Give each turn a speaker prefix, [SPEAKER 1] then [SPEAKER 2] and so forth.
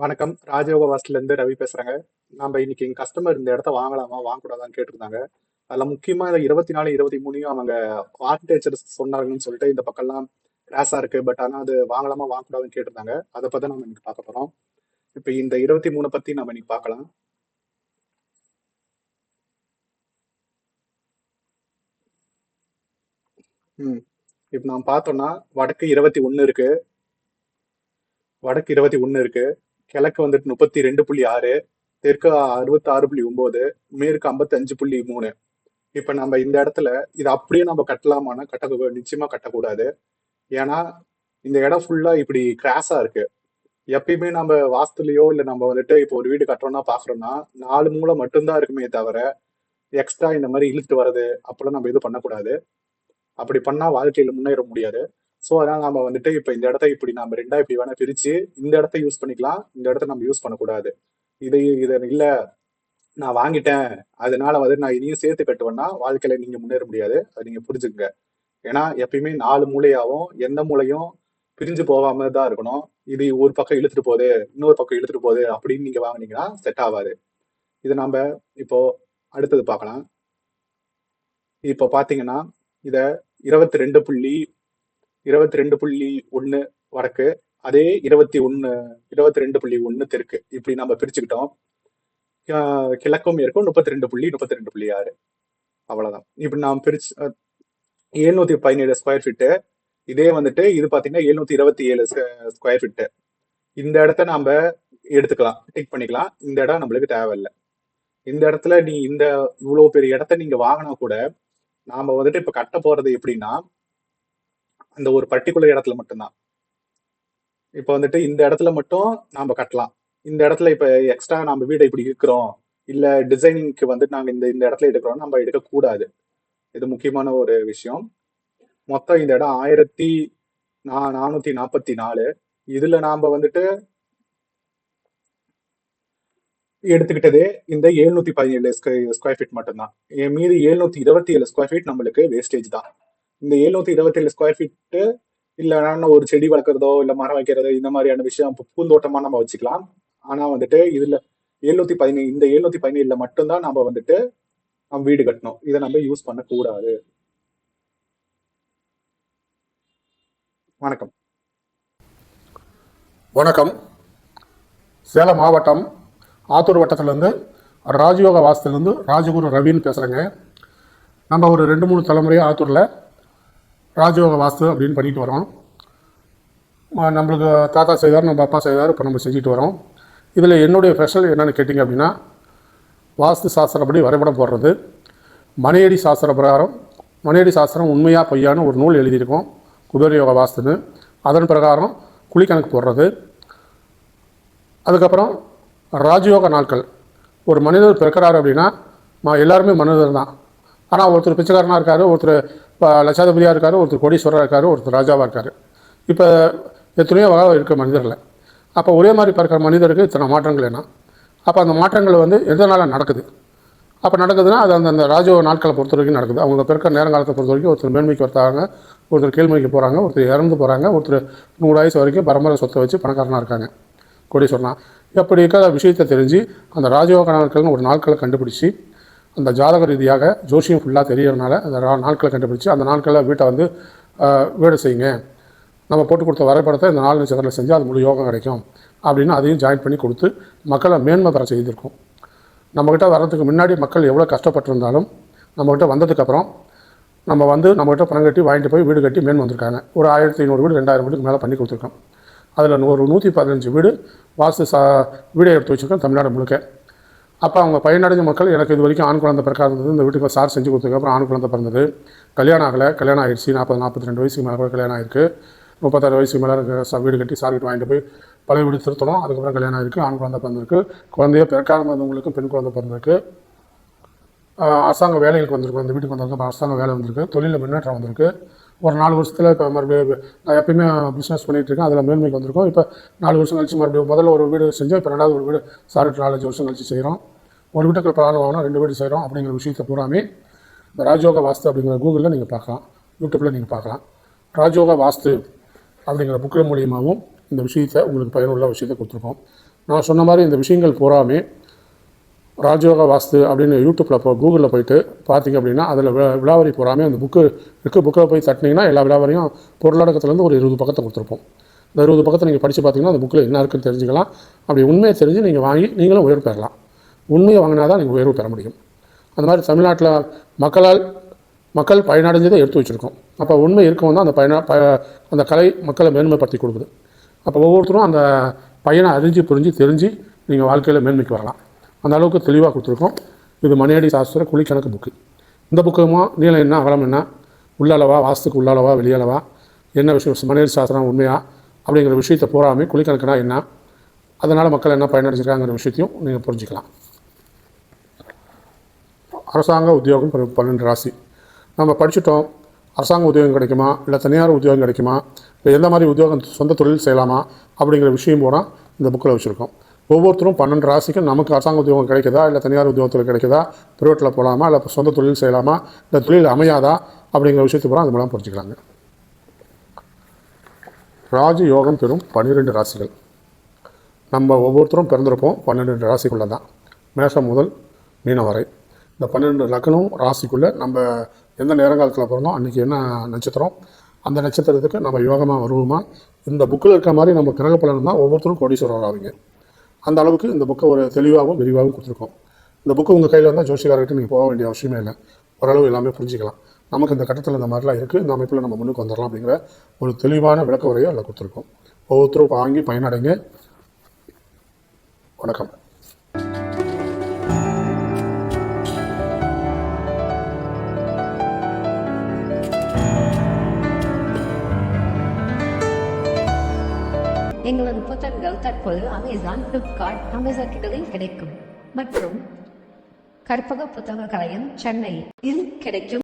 [SPEAKER 1] வணக்கம். ராஜயோக வாசலேருந்து ரவி பேசுறேங்க. நம்ம இன்னைக்கு எங்க கஸ்டமர் இந்த இடத்த வாங்கலாமா வாங்கக்கூடாதான்னு கேட்டிருந்தாங்க. அதுல முக்கியமா இந்த இருபத்தி நாலு இருபத்தி மூணையும் அவங்க ஆர்கிடெக்சர் சொன்னாங்கன்னு சொல்லிட்டு இந்த பக்கம்லாம் கிராஸா இருக்கு. பட் ஆனா அது வாங்கலாமா வாங்கக்கூடாதுன்னு கேட்டிருந்தாங்க. அதை பத்தி நம்ம இன்னைக்கு பார்க்க போறோம். இப்ப இந்த இருபத்தி மூணு பத்தி நம்ம இன்னைக்கு பார்க்கலாம். ம். இப்ப நாம் பார்த்தோம்னா வடக்கு இருபத்தி ஒண்ணு இருக்கு. வடக்கு இருபத்தி ஒண்ணு இருக்கு. கிழக்கு வந்துட்டு முப்பத்தி ரெண்டு புள்ளி ஆறு தெற்கு அறுபத்தி ஆறு புள்ளி ஒன்பது மேற்கு ஐம்பத்தி அஞ்சு புள்ளி மூணு. இப்ப நம்ம இந்த இடத்துல இது அப்படியே நம்ம கட்டலாமான்னா கட்ட நிச்சயமா கட்டக்கூடாது ஏன்னா இந்த இடம் ஃபுல்லா இப்படி கிராஸா இருக்கு. எப்பயுமே நம்ம வாஸ்துலயோ இல்ல நம்ம வந்துட்டு இப்போ ஒரு வீடு கட்டுறோம்னா பாக்குறோம்னா நாலு மூளை மட்டும்தான் இருக்குமே தவிர எக்ஸ்ட்ரா இந்த மாதிரி இழுத்துட்டு வர்றது அப்பெல்லாம் நம்ம எதுவும் பண்ணக்கூடாது அப்படி பண்ணா வாழ்க்கையில முன்னேற முடியாது. ஸோ அதனால நம்ம வந்துட்டு இப்போ இந்த இடத்த இப்படி நம்ம ரெண்டா இப்படி வேணா பிரிச்சு இந்த இடத்த யூஸ் பண்ணிக்கலாம். இந்த இடத்த நம்ம யூஸ் பண்ணக்கூடாது. இது இது இல்லை. நான் வாங்கிட்டேன். அதனால வந்து நான் இதையும் சேர்த்து கட்டுவேன்னா வாழ்க்கையில நீங்க முன்னேற முடியாது. அதை நீங்க புரிஞ்சுக்கங்க. ஏன்னா எப்பயுமே நாலு மூலையாவும் எந்த மூலையும் பிரிஞ்சு போகாம தான் இருக்கணும். இது ஒரு பக்கம் இழுத்துட்டு போகுது இன்னொரு பக்கம் இழுத்துட்டு போகுது அப்படின்னு நீங்க வாங்கினீங்கன்னா செட் ஆகாது. இது நம்ம இப்போ அடுத்தது பார்க்கலாம். இப்போ பாத்தீங்கன்னா இத இருபத்தி ரெண்டு புள்ளி இருபத்தி ரெண்டு புள்ளி ஒன்று வடக்கு அதே இருபத்தி ஒன்று இருபத்தி ரெண்டு புள்ளி ஒன்று தெற்கு. இப்படி நம்ம பிரிச்சுக்கிட்டோம். கிழக்கும் இருக்கும் முப்பத்தி ரெண்டு புள்ளி முப்பத்தி ரெண்டு புள்ளி ஆறு. அவ்வளவுதான். இப்படி நாம் பிரிச்சு எழுநூத்தி பதினேழு ஸ்கொயர் ஃபீட்டு இதே வந்துட்டு இது பாத்தீங்கன்னா எழுநூத்தி இருபத்தி ஏழு ஸ்கொயர் ஃபீட்டு இந்த இடத்த நாம எடுத்துக்கலாம். டிக் பண்ணிக்கலாம். இந்த இடம் நம்மளுக்கு தேவையில்லை. இந்த இடத்துல நீ இந்த இவ்வளவு பெரிய இடத்த நீங்க வாங்கினா கூட நாம வந்துட்டு இப்ப கட்ட போறது எப்படின்னா அந்த ஒரு பர்டிகுலர் இடத்துல மட்டும்தான். இப்போ வந்துட்டு இந்த இடத்துல மட்டும் நாம் கட்டலாம். இந்த இடத்துல இப்போ எக்ஸ்ட்ரா நம்ம வீடை இப்படி இருக்கிறோம் இல்லை டிசைனிங்க்கு வந்துட்டு நாங்கள் இந்த இந்த இடத்துல எடுக்கிறோம். நம்ம எடுக்கக்கூடாது. இது முக்கியமான ஒரு விஷயம். மொத்தம் இந்த இடம் ஆயிரத்தி நா நானூற்றி நாற்பத்தி நாலு இதில் நாம் வந்துட்டு எடுத்துக்கிட்டதே இந்த எழுநூத்தி பதினேழு ஸ்கொயர் ஃபீட் மட்டும்தான். என் மீது எழுநூத்தி இருபத்தி ஏழு ஸ்கொயர் ஃபீட் நம்மளுக்கு வேஸ்டேஜ் தான். இந்த எழுநூத்தி இருபத்தி ஏழு ஸ்கொயர் ஃபீட்டு இல்லைன்னா ஒரு செடி வளர்க்குறதோ இல்லை மரம் வைக்கிறதோ இந்த மாதிரியான விஷயம் பூந்தோட்டமாக நம்ம வச்சுக்கலாம். ஆனால் வந்துட்டு இதில் எழுநூத்தி பதினேழு இந்த எழுநூத்தி பதினேழுல மட்டும்தான் நம்ம வந்துட்டு நம்ம வீடு கட்டணும். இதை நம்ம யூஸ் பண்ணக்கூடாது. வணக்கம்.
[SPEAKER 2] வணக்கம். சேலம் மாவட்டம் ஆத்தூர் வட்டத்திலேருந்து ராஜயோக வாசத்துலேருந்து ராஜகுரு ரவின்னு பேசுகிறேங்க நம்ம ஒரு ரெண்டு மூணு தலைமுறையாக ஆத்தூரில் ராஜயோக வாஸ்து அப்படின்னு பண்ணிட்டு வரோம். நம்மளுக்கு தாத்தா செய்தார் நம்ம அப்பா செய்தார் இப்போ நம்ம செஞ்சுட்டு வரோம். இதில் என்னுடைய ஸ்பெஷல் என்னென்னு கேட்டிங்க அப்படின்னா வாஸ்து சாஸ்திரப்படி வரைபடம் போடுறது. மனையடி சாஸ்திர பிரகாரம் மனையடி சாஸ்திரம் உண்மையாக பொய்யான்னு ஒரு நூல் எழுதியிருக்கோம் குபேரயோக வாஸ்துன்னு. அதன் பிரகாரம் குழிக்கணக்கு போடுறது. அதுக்கப்புறம் ராஜயோக நாட்கள். ஒரு மனிதர் பிறக்கிறார் அப்படின்னா எல்லாருமே மனிதர் தான். ஆனால் ஒருத்தர் பிச்சைக்காரனாக இருக்கார் ஒருத்தர் லட்சாதிபதியாக இருக்கார் ஒருத்தர் கோடீஸ்வரராக இருக்கார் ஒருத்தர் ராஜாவாக இருக்கார். இப்போ எத்தனையோ வகை இருக்க மனிதர்களை. அப்போ ஒரே மாதிரி பிறக்கிற மனிதருக்கு இத்தனை மாற்றங்கள் என்ன? அப்போ அந்த மாற்றங்கள் வந்து எதனால் நடக்குது? அப்போ நடக்குதுன்னா அது அந்த அந்த ராஜயோக நாட்களை பொறுத்த வரைக்கும் நடக்குது. அவங்க பிறக்க நேரங்காலத்தை பொறுத்த வரைக்கும் ஒருத்தர் மேன்மைக்கு வர்த்தாங்க ஒருத்தர் கீழ்மைக்கு போகிறாங்க ஒருத்தர் இறந்து போகிறாங்க ஒருத்தர் நூறு வயசு வரைக்கும் பரம்பரை சொத்தை வச்சு பணக்காரனாக இருக்காங்க. கோடீஸ்வரனா. எப்படி இருக்கிற விஷயத்தை தெரிஞ்சு அந்த ராஜயோக நாட்கள்னு ஒரு நாட்களை கண்டுபிடிச்சி அந்த ஜாதக ரீதியாக ஜோஷியம் ஃபுல்லாக தெரியறனால அந்த நாட்களை கண்டுபிடிச்சி அந்த நாட்களில் வீட்டை வந்து வீடு செய்யுங்க. நம்ம போட்டு கொடுத்த வரைபடத்தை இந்த நாலு நட்சத்திரத்தில் செஞ்சு அது முழு யோகம் கிடைக்கும் அப்படின்னு அதையும் ஜாயின் பண்ணி கொடுத்து மக்களை மேன்மை பெற செய்திருக்கோம். நம்மக்கிட்ட வர்றதுக்கு முன்னாடி மக்கள் எவ்வளோ கஷ்டப்பட்டிருந்தாலும் நம்மக்கிட்ட வந்ததுக்கப்புறம் நம்ம வந்து நம்மகிட்ட பணம் கட்டி வாங்கிட்டு போய் வீடு கட்டி மேன் வந்திருக்காங்க. ஒரு ஆயிரத்தி ஐநூறு வீடு ரெண்டாயிரம் வீடுக்கு மேலே பண்ணி கொடுத்துருக்கோம். அதில் ஒரு நூற்றி பதினஞ்சு வீடு வாஸ்து சா வீடை எடுத்து வச்சுருக்கோம் தமிழ்நாடு முழுக்க. அப்போ அவங்க பயனடைஞ்ச மக்கள் எனக்கு இது வரைக்கும் ஆண் குழந்தை பிறக்காதது இந்த வீட்டுக்கு சார் செஞ்சு கொடுத்ததுக்கப்புறம் ஆண் குழந்தை பிறந்தது. கல்யாணம் ஆகலை கல்யாணம் ஆயிடுச்சு. நாற்பது நாற்பத்தி ரெண்டு வயசுக்கு மேலே கூட கல்யாணம் ஆயிருக்கு. முப்பத்தாறு வயசுக்கு மேலே இருக்க ச- வீடு கட்டி சார் வீட்டு வாங்கிட்டு போய் பழைய வீடு திருத்தணும். அதுக்கப்புறம் கல்யாணம் ஆயிருக்கு ஆண் குழந்தை பிறந்திருக்கு. குழந்தைய பிறக்காதவங்களுக்கும் பெண் குழந்தை பிறந்திருக்கு. அரசாங்க வேலைகளுக்கு வந்திருக்கு. அந்த வீட்டுக்கு வந்திருக்கு. அரசாங்க வேலை வந்திருக்கு. தொழிலில் முன்னேற்றம் வந்திருக்கு. ஒரு நாலு வருஷத்தில் இப்போ மறுபடியும் நான் எப்பயுமே பிஸ்னஸ் பண்ணிகிட்டு இருக்கேன். அதில் மேன்மைக்கு வந்திருக்கோம். இப்போ நாலு வருஷம் கழிச்சு மறுபடியும் முதல்ல ஒரு வீடு செஞ்சோம். இப்போ ரெண்டாவது ஒரு வீடு சாரிட்டு நாலஞ்சு வருஷம் கழிச்சு செய்கிறோம் ஒரு வீட்டுக்கு பிளான் ரெண்டு வீடு செய்கிறோம் அப்படிங்கிற விஷயத்தை பூராமே இந்த ராஜயோக வாஸ்து அப்படிங்கிற கூகுளில் நீங்கள் பார்க்கலாம். யூடியூப்பில் நீங்கள் பார்க்கலாம். ராஜயோக வாஸ்து அப்படிங்கிற புக்கில் மூலியமாகவும் இந்த விஷயத்தை உங்களுக்கு பயனுள்ள விஷயத்தை கொடுத்துருக்கோம். நான் சொன்ன மாதிரி இந்த விஷயங்கள் பூராமே ராஜயோக வாஸ்து அப்படின்னு யூடியூப்பில் போ கூகுளில் போயிட்டு பார்த்தீங்க அப்படின்னா அதில் விழாவரி பூராமே அந்த புக்கு இருக்க புக்கில் போய் தட்டினீங்கன்னா எல்லா விழாவரியும் பொருளாதாரத்துலேருந்து ஒரு இருபது பக்கத்தை கொடுத்துருப்போம். இந்த இருபது பக்கத்தை நீங்கள் படித்து பார்த்தீங்கன்னா அந்த புக்கில் என்ன இருக்குன்னு தெரிஞ்சுக்கலாம். அப்படி உண்மையை தெரிஞ்சு நீங்கள் வாங்கி நீங்களும் உயர் பெறலாம். உண்மையை வாங்கினா தான் நீங்கள் உயர்வு பெற முடியும். அந்த மாதிரி தமிழ்நாட்டில் மக்களால் மக்கள் பயனடைஞ்சதை எடுத்து வச்சுருக்கோம். அப்போ உண்மை இருக்கவும் தான் அந்த பயன ப அந்த கலை மக்களை மேன்மைப்படுத்தி கொடுக்குது. அப்போ ஒவ்வொருத்தரும் அந்த பையனை அறிஞ்சு புரிஞ்சு தெரிஞ்சு நீங்கள் வாழ்க்கையில் மேன்மைக்கு வரலாம். அந்த அளவுக்கு தெளிவாக கொடுத்துருக்கோம். இது மணியடி சாஸ்திர குழிக்கணக்கு புக்கு. இந்த புக்குமா நீளம் என்ன அகலம் என்ன உள்ளளவா வாஸ்துக்கு உள்ளளவா வெளியளவா என்ன விஷயம் மணியடி சாஸ்திரம் உண்மையா அப்படிங்கிற விஷயத்தை பூராமே குழிக்கணக்குனா என்ன அதனால் மக்கள் என்ன பயனடைஞ்சிருக்காங்கிற விஷயத்தையும் நீங்கள் புரிஞ்சுக்கலாம். அரசாங்க உத்தியோகம் பன்னெண்டு ராசி. நம்ம படிச்சுட்டோம். அரசாங்க உத்தியோகம் கிடைக்குமா? இல்லை தனியார் உத்தியோகம் கிடைக்குமா? இல்லை எந்த மாதிரி உத்தியோகம் சொந்த தொழில் செய்யலாமா? அப்படிங்கிற விஷயம் பூரா இந்த புக்கில் வச்சுருக்கோம். ஒவ்வொருத்தரும் பன்னெண்டு ராசிக்கும் நமக்கு அரசாங்க உத்தியோகம் கிடைக்குதா? இல்லை தனியார் உத்தியோகத்தில் கிடைக்குதா? ப்ரைவேட்டில் போகலாமா இல்லை சொந்த தொழில் செய்யலாமா? இல்லை தொழில் அமையாதா? அப்படிங்கிற விஷயத்தை பூரா அது மூலம் புரிஞ்சுக்கலாங்க. ராஜயோகம் பெறும் பன்னிரெண்டு ராசிகள். நம்ம ஒவ்வொருத்தரும் பிறந்திருப்போம் பன்னெண்டு ராசிக்குள்ளே தான் மேஷம் முதல் மீனம் வரை. இந்த பன்னெண்டு லக்னம் ராசிக்குள்ளே நம்ம எந்த நேரங்காலத்தில் பிறந்தோம் அன்றைக்கி என்ன நட்சத்திரம் அந்த நட்சத்திரத்துக்கு நம்ம யோகமாக வருவோமா? இந்த புக்கில் இருக்க மாதிரி நம்ம கிரக பலன் தான் ஒவ்வொருத்தரும் கோடீஸ்வரர் ஆகுங்க அந்த அளவுக்கு இந்த புக்கை ஒரு தெளிவாகவும் விரிவாகவும் கொடுத்துருக்கோம். இந்த புக்கு உங்கள் கையில் இருந்தால் ஜோசிகாரர்கிட்ட நீங்கள் போக வேண்டிய அவசியமே இல்லை. ஓரளவு எல்லாமே புரிஞ்சுக்கலாம். நமக்கு இந்த கட்டத்தில் இந்த மாதிரிலாம் இருக்குது இந்த அமைப்பில் நம்ம முன்னுக்கு வந்துடலாம் அப்படிங்கிற ஒரு தெளிவான விளக்க உரையை அதில் கொடுத்துருக்கோம். ஒவ்வொருத்தரும் வாங்கி பயனடைங்க. வணக்கம்.
[SPEAKER 3] எங்களது புத்தகங்கள் தற்போது அமேசான் ஃப்ளிப்கார்ட் அமேசான் கிட்டலில் கிடைக்கும். மற்றும் கற்பக புத்தக கலையம் சென்னையில் கிடைக்கும்.